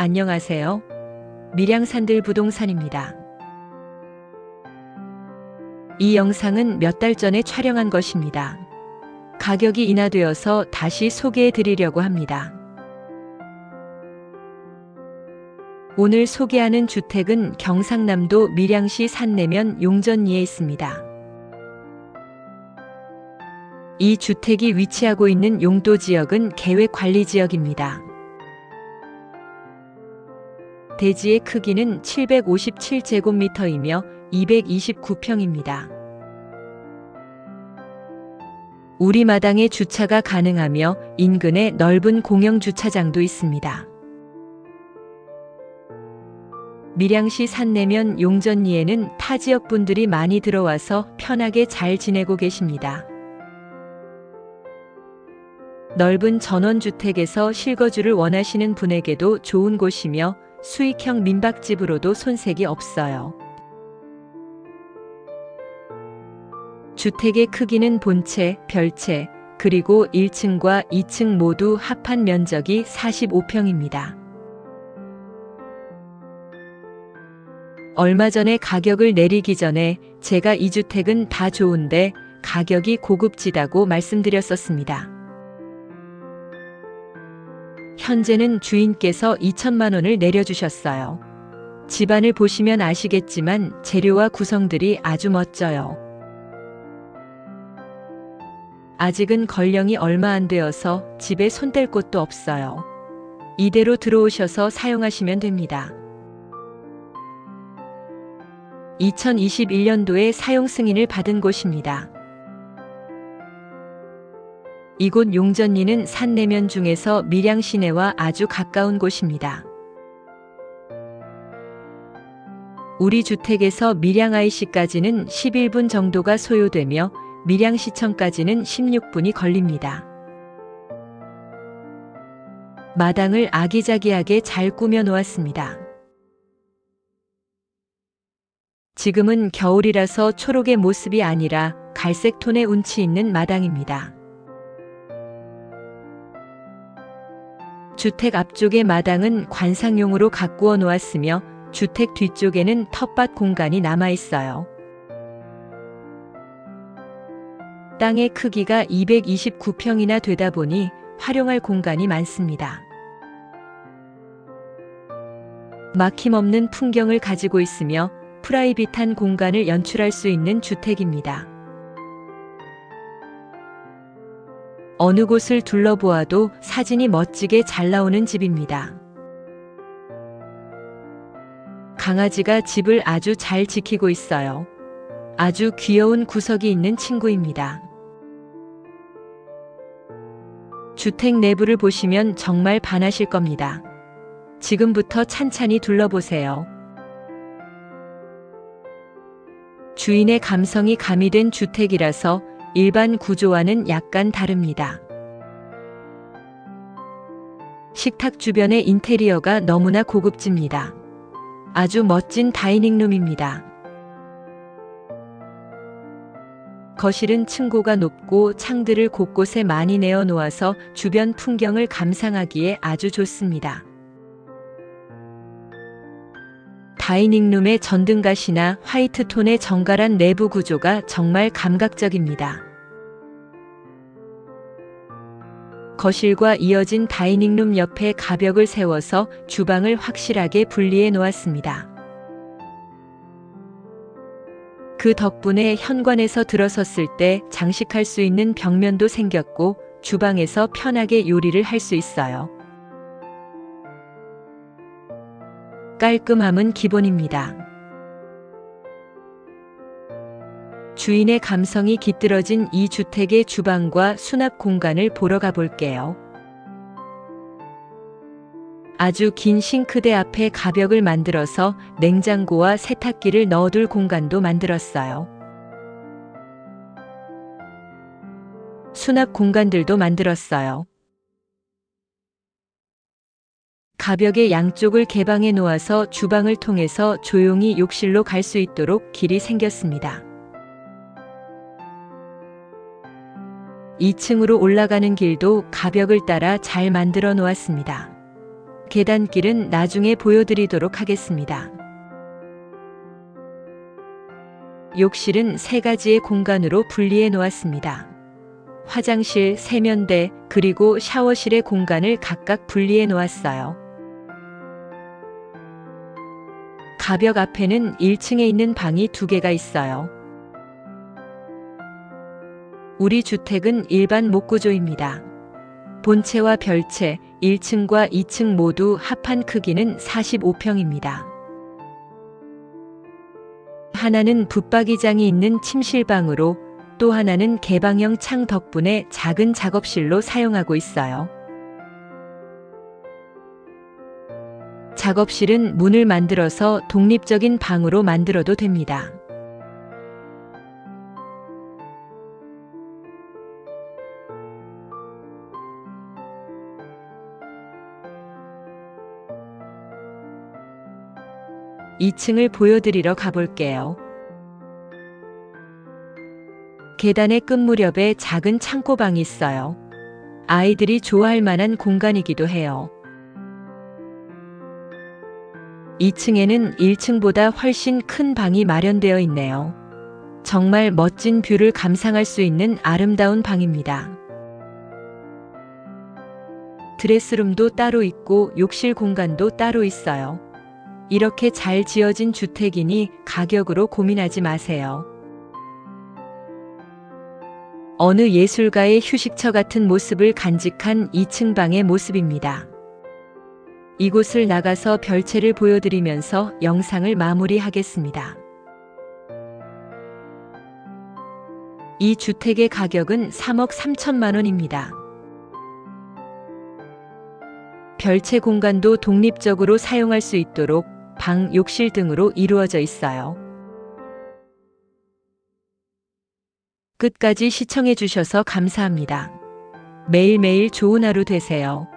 안녕하세요. 밀양산들 부동산입니다. 이 영상은 몇 달 전에 촬영한 것입니다. 가격이 인하되어서 다시 소개해 드리려고 합니다. 오늘 소개하는 주택은 경상남도 밀양시 산내면 용전리에 있습니다. 이 주택이 위치하고 있는 용도 지역은 계획관리지역입니다. 대지의 크기는 757제곱미터이며 229평입니다. 우리 마당에 주차가 가능하며 인근에 넓은 공영 주차장도 있습니다. 밀양시 산내면 용전리에는 타 지역 분들이 많이 들어와서 편하게 잘 지내고 계십니다. 넓은 전원주택에서 실거주를 원하시는 분에게도 좋은 곳이며 수익형 민박집으로도 손색이 없어요. 주택의 크기는 본체, 별채, 그리고 1층과 2층 모두 합한 면적이 45평입니다. 얼마 전에 가격을 내리기 전에 제가 이 주택은 다 좋은데 가격이 고급지다고 말씀드렸었습니다. 현재는 주인께서 2천만 원을 내려주셨어요. 집안을 보시면 아시겠지만 재료와 구성들이 아주 멋져요. 아직은 건령이 얼마 안 되어서 집에 손댈 곳도 없어요. 이대로 들어오셔서 사용하시면 됩니다. 2021년도에 사용 승인을 받은 곳입니다. 이곳 용전리는 산 내면 중에서 밀양 시내와 아주 가까운 곳입니다. 우리 주택에서 밀양 IC까지는 11분 정도가 소요되며 밀양 시청까지는 16분이 걸립니다. 마당을 아기자기하게 잘 꾸며 놓았습니다. 지금은 겨울이라서 초록의 모습이 아니라 갈색 톤의 운치 있는 마당입니다. 주택 앞쪽의 마당은 관상용으로 가꾸어 놓았으며 주택 뒤쪽에는 텃밭 공간이 남아 있어요. 땅의 크기가 229평이나 되다 보니 활용할 공간이 많습니다. 막힘없는 풍경을 가지고 있으며 프라이빗한 공간을 연출할 수 있는 주택입니다. 어느 곳을 둘러보아도 사진이 멋지게 잘 나오는 집입니다. 강아지가 집을 아주 잘 지키고 있어요. 아주 귀여운 구석이 있는 친구입니다. 주택 내부를 보시면 정말 반하실 겁니다. 지금부터 찬찬히 둘러보세요. 주인의 감성이 가미된 주택이라서 일반 구조와는 약간 다릅니다. 식탁 주변의 인테리어가 너무나 고급집니다. 아주 멋진 다이닝룸입니다. 거실은 층고가 높고 창들을 곳곳에 많이 내어 놓아서 주변 풍경을 감상하기에 아주 좋습니다. 다이닝룸의 전등갓이나 화이트 톤의 정갈한 내부 구조가 정말 감각적입니다. 거실과 이어진 다이닝룸 옆에 가벽을 세워서 주방을 확실하게 분리해 놓았습니다. 그 덕분에 현관에서 들어섰을 때 장식할 수 있는 벽면도 생겼고 주방에서 편하게 요리를 할 수 있어요. 깔끔함은 기본입니다. 주인의 감성이 깃들어진 이 주택의 주방과 수납 공간을 보러 가볼게요. 아주 긴 싱크대 앞에 가벽을 만들어서 냉장고와 세탁기를 넣어둘 공간도 만들었어요. 수납 공간들도 만들었어요. 가벽의 양쪽을 개방해 놓아서 주방을 통해서 조용히 욕실로 갈 수 있도록 길이 생겼습니다. 2층으로 올라가는 길도 가벽을 따라 잘 만들어 놓았습니다. 계단길은 나중에 보여드리도록 하겠습니다. 욕실은 세 가지의 공간으로 분리해 놓았습니다. 화장실, 세면대, 그리고 샤워실의 공간을 각각 분리해 놓았어요. 가벽 앞에는 1층에 있는 방이 두 개가 있어요. 우리 주택은 일반 목구조입니다. 본체와 별채, 1층과 2층 모두 합한 크기는 45평입니다. 하나는 붙박이장이 있는 침실방으로 또 하나는 개방형 창 덕분에 작은 작업실로 사용하고 있어요. 작업실은 문을 만들어서 독립적인 방으로 만들어도 됩니다. 이층을 보여드리러 가볼게요. 계단의 끝 무렵에 작은 창고방이 있어요. 아이들이 좋아할 만한 공간이기도 해요. 2층에는 1층보다 훨씬 큰 방이 마련되어 있네요. 정말 멋진 뷰를 감상할 수 있는 아름다운 방입니다. 드레스룸도 따로 있고 욕실 공간도 따로 있어요. 이렇게 잘 지어진 주택이니 가격으로 고민하지 마세요. 어느 예술가의 휴식처 같은 모습을 간직한 2층 방의 모습입니다. 이곳을 나가서 별채를 보여드리면서 영상을 마무리하겠습니다. 이 주택의 가격은 3억 3천만 원입니다. 별채 공간도 독립적으로 사용할 수 있도록 방, 욕실 등으로 이루어져 있어요. 끝까지 시청해 주셔서 감사합니다. 매일매일 좋은 하루 되세요.